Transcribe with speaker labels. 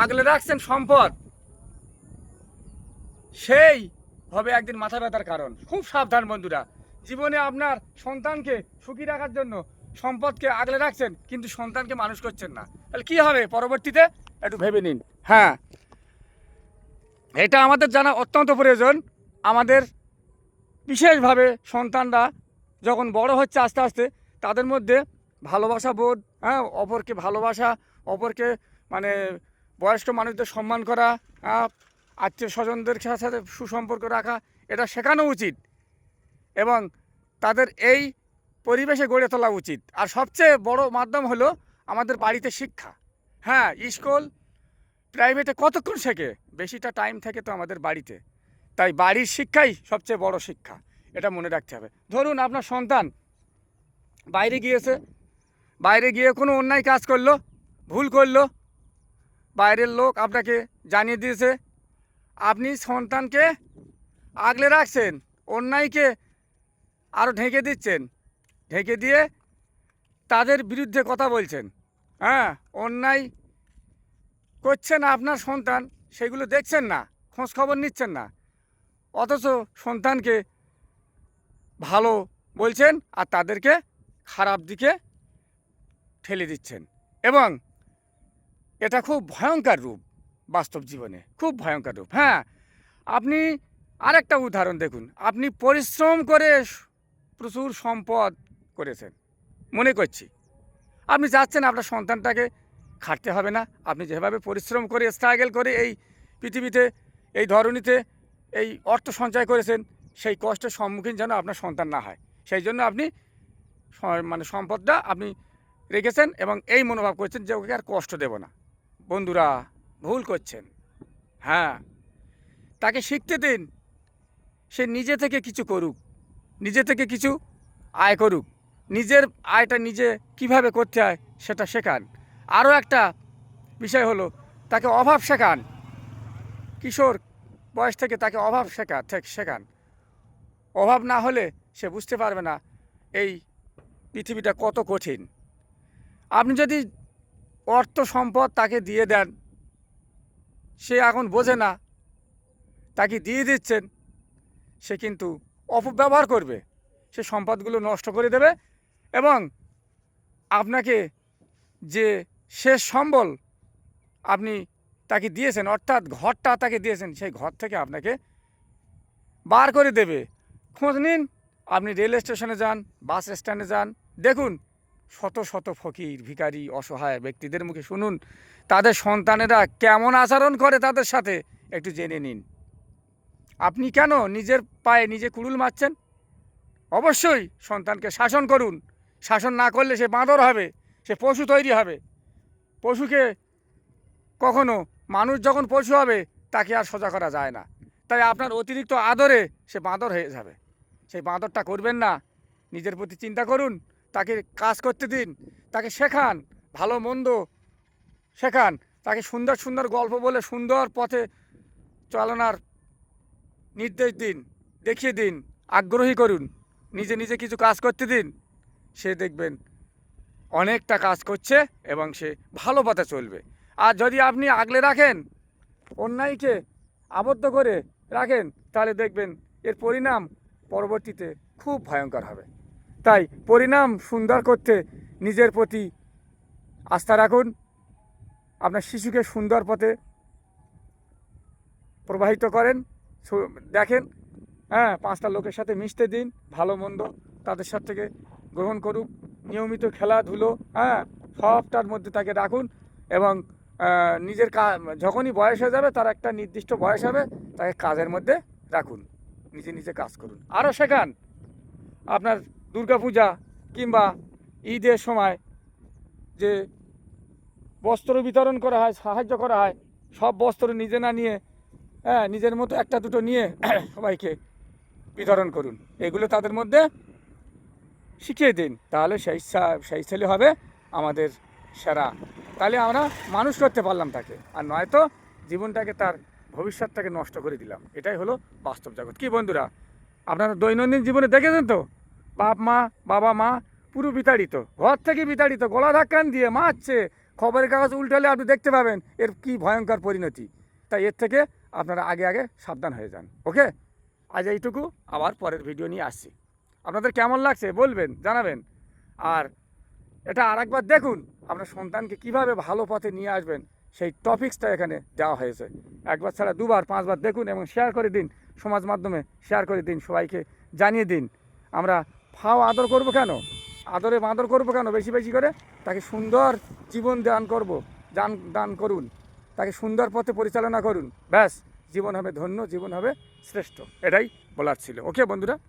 Speaker 1: আগলে রাখছেন সম্পদ। সেই হবে একদিন মাথা ব্যথার কারণ। খুব সাবধান বন্ধুরা। জীবনে আপনার সন্তানকে সুখী রাখার জন্য সম্পদকে আগলে রাখছেন, কিন্তু সন্তানকে মানুষ করছেন না। তাহলে কী হবে পরবর্তীতে? একটু ভেবে নিন। হ্যাঁ এটা আমাদের জানা অত্যন্ত প্রয়োজন। আমাদের বিশেষভাবে সন্তানরা যখন বড় হচ্ছে আস্তে আস্তে, তাদের মধ্যে ভালোবাসা বোধ হ্যাঁ অপরকে ভালোবাসা, অপরকে মানে বয়স্ক মানুষদের সম্মান করা আত্মীয় স্বজনদের সাথে সুসম্পর্ক রাখা, এটা শেখানো উচিত এবং তাদের এই পরিবেশে গড়ে তোলা উচিত। আর সবচেয়ে বড় মাধ্যম হলো আমাদের বাড়িতে শিক্ষা। হ্যাঁ স্কুল, প্রাইভেটে কতক্ষণ শেখে? বেশিটা টাইম থাকে তো আমাদের বাড়িতে। তাই বাড়ির শিক্ষাই সবচেয়ে বড় শিক্ষা, এটা মনে রাখতে হবে। ধরুন আপনার সন্তান বাইরে গিয়েছে, বাইরে গিয়ে কোনো অন্যায় কাজ করল, ভুল করল বাইরের লোক আপনাকে জানিয়ে দিয়েছে। আপনি সন্তানকে আগলে রাখছেন, অন্যায়কে আরও ঢেকে দিচ্ছেন, ঢেকে দিয়ে তাদের বিরুদ্ধে কথা বলছেন। হ্যাঁ অন্যায় করছেন আপনার সন্তান, সেগুলো দেখছেন না খোঁজ খবর নিচ্ছেন না। অথচ সন্তানকে ভালো বলছেন আর তাদেরকে খারাপ দিকে ঠেলে দিচ্ছেন। এবং এটা খুব ভয়ঙ্কর রূপ বাস্তব জীবনে, খুব ভয়ঙ্কর রূপ। হ্যাঁ আপনি আরেকটা উদাহরণ দেখুন। আপনি পরিশ্রম করে প্রচুর সম্পদ করেছেন, মনে করছি। আপনি চাচ্ছেন আপনার সন্তানটাকে খাটতে হবে না। আপনি যেভাবে পরিশ্রম করে স্ট্রাগল করে এই পৃথিবীতে, এই ধরনীতে, এই অর্থ সঞ্চয় করেছেন, সেই কষ্টের সম্মুখীন যেন আপনার সন্তান না হয়। সেই জন্য আপনি মানে সম্পদটা আপনি রেখেছেন এবং এই মনোভাব করছেন যে ওকে আর কষ্ট দেব না। বন্ধুরা, ভুল করছেন। হ্যাঁ তাকে শিখতে দিন। সে নিজে থেকে কিছু করুক, নিজে থেকে কিছু আয় করুক। নিজের আয়টা নিজে কীভাবে করতে হয় সেটা শেখান। আরও একটা বিষয় হলো, তাকে অভাব শেখান। কিশোর বয়স থেকে তাকে অভাব শেখা শেখান। অভাব না হলে সে বুঝতে পারবে না এই পৃথিবীটা কত কঠিন। আপনি যদি অর্থ সম্পদ তাকে দিয়ে দেন। সে এখন বোঝে না তাকে দিয়ে দিচ্ছেন? সে কিন্তু অপব্যবহার করবে। সে সম্পদগুলো নষ্ট করে দেবে এবং আপনাকে যে শেষ সম্বল আপনি তাকে দিয়েছেন, অর্থাৎ ঘরটা তাকে দিয়েছেন, সেই ঘর থেকে আপনাকে বার করে দেবে। খোঁজ নিন, আপনি রেল স্টেশনে যান, বাস স্ট্যান্ডে যান, দেখুন শত শত ফকির, ভিখারি, অসহায় ব্যক্তিদের মুখে শুনুন। তাদের সন্তানেরা কেমন আচরণ করে তাদের সাথে? একটু জেনে নিন। আপনি কেন নিজের পায়ে নিজে কুড়ুল মারছেন? অবশ্যই সন্তানকে শাসন করুন। শাসন না করলে সে বাঁদর হবে, সে পশু তৈরি হবে। পশুকে কখনো মানুষ যখন পশু হবে, তাকে আর সোজা করা যায় না। তাই আপনার অতিরিক্ত আদরে সে বাঁদর হয়ে যাবে। সেই বাঁদরটা করবেন না। নিজের প্রতি চিন্তা করুন। তাকে কাজ করতে দিন, তাকে শেখান, ভালো, মন্দ শেখান, তাকে সুন্দর সুন্দর গল্প বলে সুন্দর পথে চালনার নির্দেশ দিন, দেখিয়ে দিন, আগ্রহী করুন, নিজে নিজে কিছু কাজ করতে দিন, সে দেখবেন অনেকটা কাজ করছে এবং সে ভালো পথে চলবে। আর যদি আপনি আগলে রাখেন, অন্যায়কে আবদ্ধ করে রাখেন, তাহলে দেখবেন এর পরিণাম পরবর্তীতে খুব ভয়ঙ্কর হবে। তাই পরিণাম সুন্দর করতে নিজের প্রতি আস্থা রাখুন। আপনার শিশুকে সুন্দর পথে প্রবাহিত করেন দেখেন হ্যাঁ পাঁচটা লোকের সাথে মিশতে দিন, ভালো মন্দ তাদের সাথে থেকে গ্রহণ করুক। নিয়মিত খেলাধুলো হ্যাঁ সবটার মধ্যে তাকে রাখুন এবং নিজের কা যখনই বয়স হয়ে যাবে, তার একটা নির্দিষ্ট বয়স হবে, তাকে কাজের মধ্যে রাখুন। নিজে নিজে কাজ করুন। আরও শেখান, আপনার দুর্গাপূজা কিংবা ঈদের সময় যে বস্ত্র বিতরণ করা হয়, সাহায্য করা হয়, সব বস্ত্র নিজে না নিয়ে হ্যাঁ নিজের মতো একটা দুটো নিয়ে সবাইকে বিতরণ করুন। এগুলো তাদের মধ্যে শিখিয়ে দিন। তাহলে সেই সেই ছেলে হবে আমাদের সেরা। তাহলে আমরা মানুষ করতে পারলাম তাকে। আর নয়তো জীবনটাকে তার ভবিষ্যৎটাকে নষ্ট করে দিলাম। এটাই হলো বাস্তব জগৎ। কি বন্ধুরা, আপনারা দৈনন্দিন জীবনে দেখেছেন তো? বাপ মা, বাবা মা, পুরো বিতাড়িত। ঘর থেকে বিতাড়িত, গলা ধাক্কান দিয়ে মারছে। খবরের কাগজ উল্টালে আপনি দেখতে পাবেন, এর কি ভয়ঙ্কর পরিণতি। তাই এর থেকে আপনারা আগে আগে সাবধান হয়ে যান, ওকে? আজ এইটুকু, আবার পরের ভিডিও নিয়ে আসছি। আপনাদের কেমন লাগছে বলবেন, জানাবেন। আর এটা আরেকবার দেখুন, আপনার সন্তানকে কীভাবে ভালো পথে নিয়ে আসবেন, সেই টপিক্সটা এখানে দেওয়া হয়েছে। একবার ছাড়া দুবার, পাঁচবার দেখুন এবং শেয়ার করে দিন, সমাজ মাধ্যমে শেয়ার করে দিন, সবাইকে জানিয়ে দিন। আমরা ফাও আদর করব কেন? আদরে বাঁদর করব কেন? বেশি বেশি করে তাকে সুন্দর জীবন দান করব। দান দান করুন। তাকে সুন্দর পথে পরিচালনা করুন। ব্যাস, জীবন হবে ধন্য, জীবন হবে শ্রেষ্ঠ। এটাই বলার ছিল। ওকে বন্ধুরা?